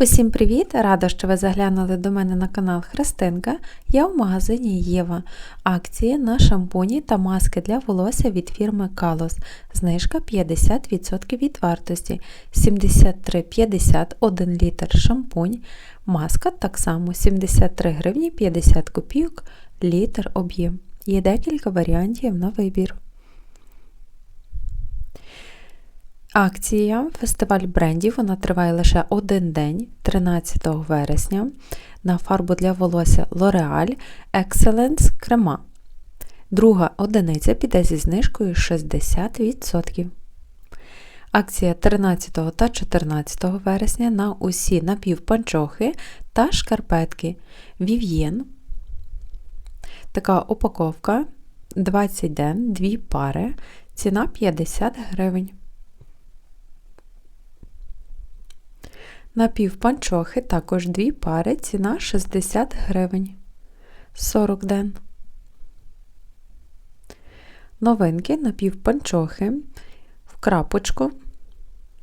Усім привіт! Рада, що ви заглянули до мене на канал Христинка. Я в магазині Єва. Акції на шампуні та маски для волосся від фірми Kalos. Знижка 50% від вартості. 73,50 1 літр шампунь. Маска так само 73 гривні 50 копійок літр об'єм. Є декілька варіантів на вибір. Акція фестиваль брендів вона триває лише один день, 13 вересня, на фарбу для волосся L'Oreal Excellence крема. Друга одиниця піде зі знижкою 60%. Акція 13 та 14 вересня на усі напівпанчохи та шкарпетки Vivien. Така упаковка 20 ден, 2 пари, ціна 50 гривень. Напівпанчохи також дві пари, ціна 60 гривень 40 ден. Новинки напівпанчохи в крапочку,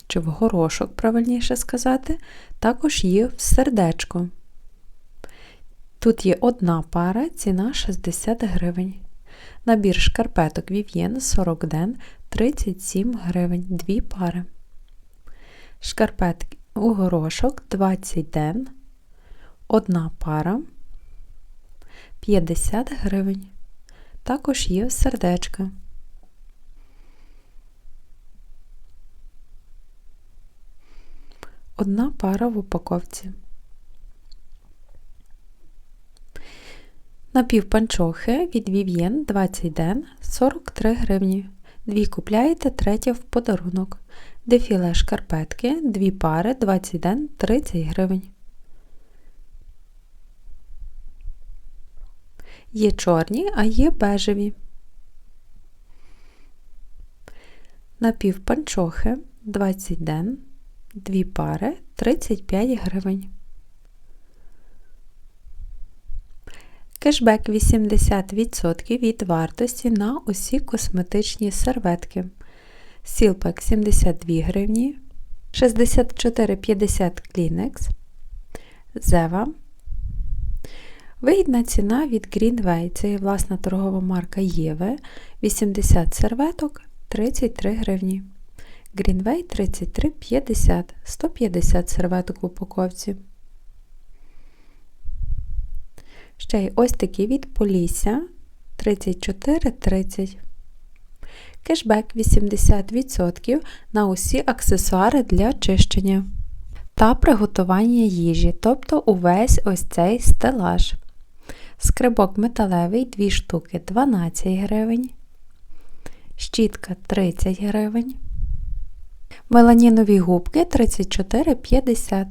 чи в горошок, правильніше сказати, також є в сердечко. Тут є одна пара, ціна 60 гривень. Набір шкарпеток Vivien 40 ден 37 гривень, дві пари. Шкарпетки у горошок 20 ден, одна пара 50 гривень. Також є сердечка. Одна пара в упаковці. Напівпанчохи від Vivien 20 ден 43 гривні. Дві купляєте, третя в подарунок. Дефіле шкарпетки, дві пари, 20 ден, 30 гривень. Є чорні, а є бежеві. Напівпанчохи 20 ден, дві пари, 35 гривень. Кешбек 80% від вартості на усі косметичні серветки. Сілпак 72 гривні, 64,50 Kleenex, Зева. Вигідна ціна від Greenway, це є власна торгова марка Єве, 80 серветок 33 гривні. Greenway 33,50, 150 серветок в упаковці. Ще й ось такі від Полісся 34,30. Кешбек 80% на усі аксесуари для чищення та приготування їжі, тобто увесь ось цей стелаж. Скрибок металевий 2 штуки 12 гривень. Щітка 30 гривень. Меланінові губки 34,50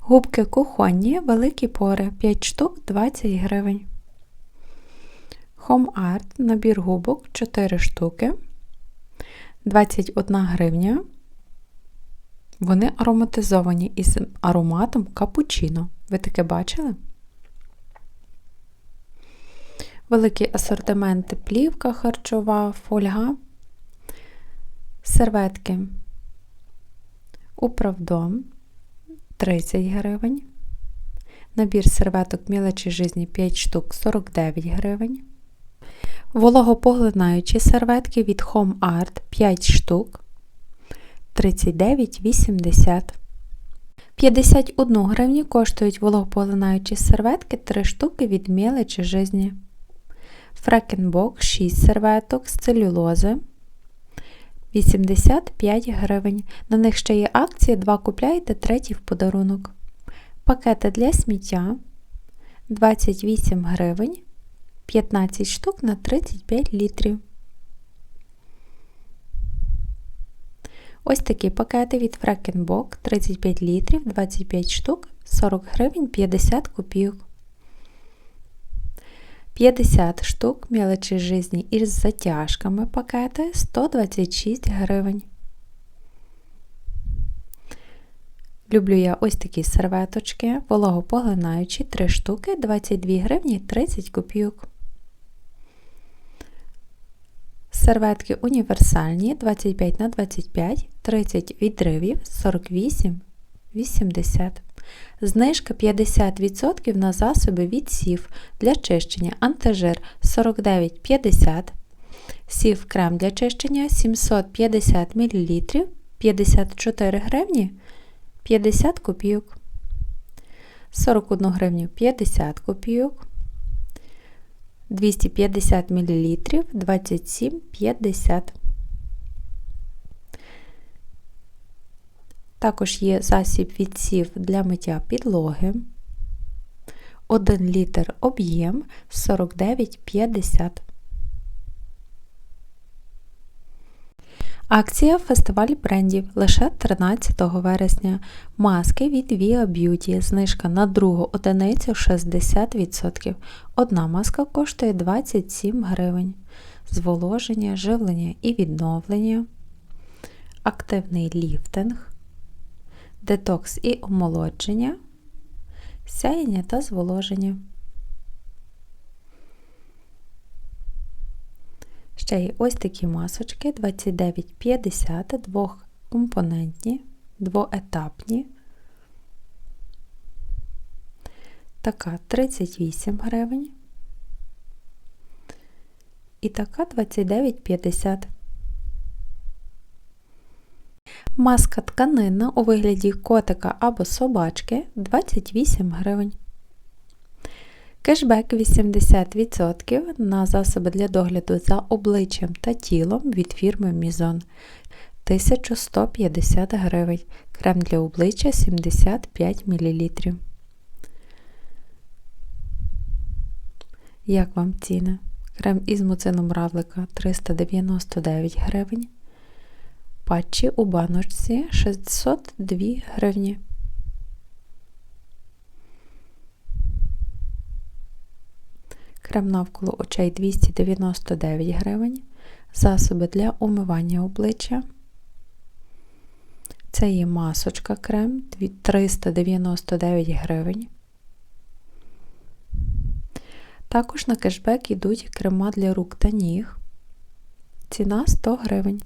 Губки кухонні, великі пори 5 штук 20 гривень. Home Art набір губок 4 штуки, 21 гривня. Вони ароматизовані із ароматом капучино. Ви таке бачили? Великий асортимент плівка харчова, фольга, серветки. Управдом 30 гривень. Набір серветок мілочі жизні 5 штук 49 гривень. Вологопоглинаючі серветки від Home Art 5 штук 39,80. 51 гривню коштують вологопоглинаючі серветки 3 штуки від мілочі жизні. Фрекенбок 6 серветок з целюлози 85 гривень. На них ще є акція 2 купляєте, третій в подарунок. Пакети для сміття 28 гривень. 15 штук на 35 літрів. Ось такі пакети від Фрекенбок 35 літрів, 25 штук, 40 гривень 50 копійок. 50 штук мелочі жизні із затяжками пакети 126 гривень. Люблю я ось такі серветочки, вологопоглинаючі 3 штуки, 22 гривні 30 копійок. Серветки універсальні 25 на 25, 30 відривів, 48 80. Знижка 50% на засоби від сів для чищення антижир 49,50. Сів крем для чищення 750 мл 54 гривні 50 копійок. 41 гривню 50 копійок. 250 мл 27,50. Також є засіб відсів для миття підлоги. 1 літр об'єм 49,50. Акція фестиваль брендів лише 13 вересня. Маски від Via Beauty. Знижка на другу одиницю 60%. Одна маска коштує 27 гривень. Зволоження, живлення і відновлення. Активний ліфтинг. Детокс і омолодження. Сяєння та зволоження. Ще є ось такі масочки 29,50, двохкомпонентні, двоетапні. Така 38 гривень. І така 29,50. Маска тканинна у вигляді котика або собачки 28 гривень. Кешбек 80% на засоби для догляду за обличчям та тілом від фірми Мізон 1150 гривень. Крем для обличчя 75 мл. Як вам ціни? Крем із муцином равлика 399 гривень. Патчі у баночці 602 гривні. Крем навколо очей 299 гривень. Засоби для умивання обличчя. Це є масочка крем 399 гривень. Також на кешбек йдуть крема для рук та ніг. Ціна 100 гривень.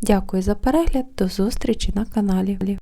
Дякую за перегляд, до зустрічі на каналі.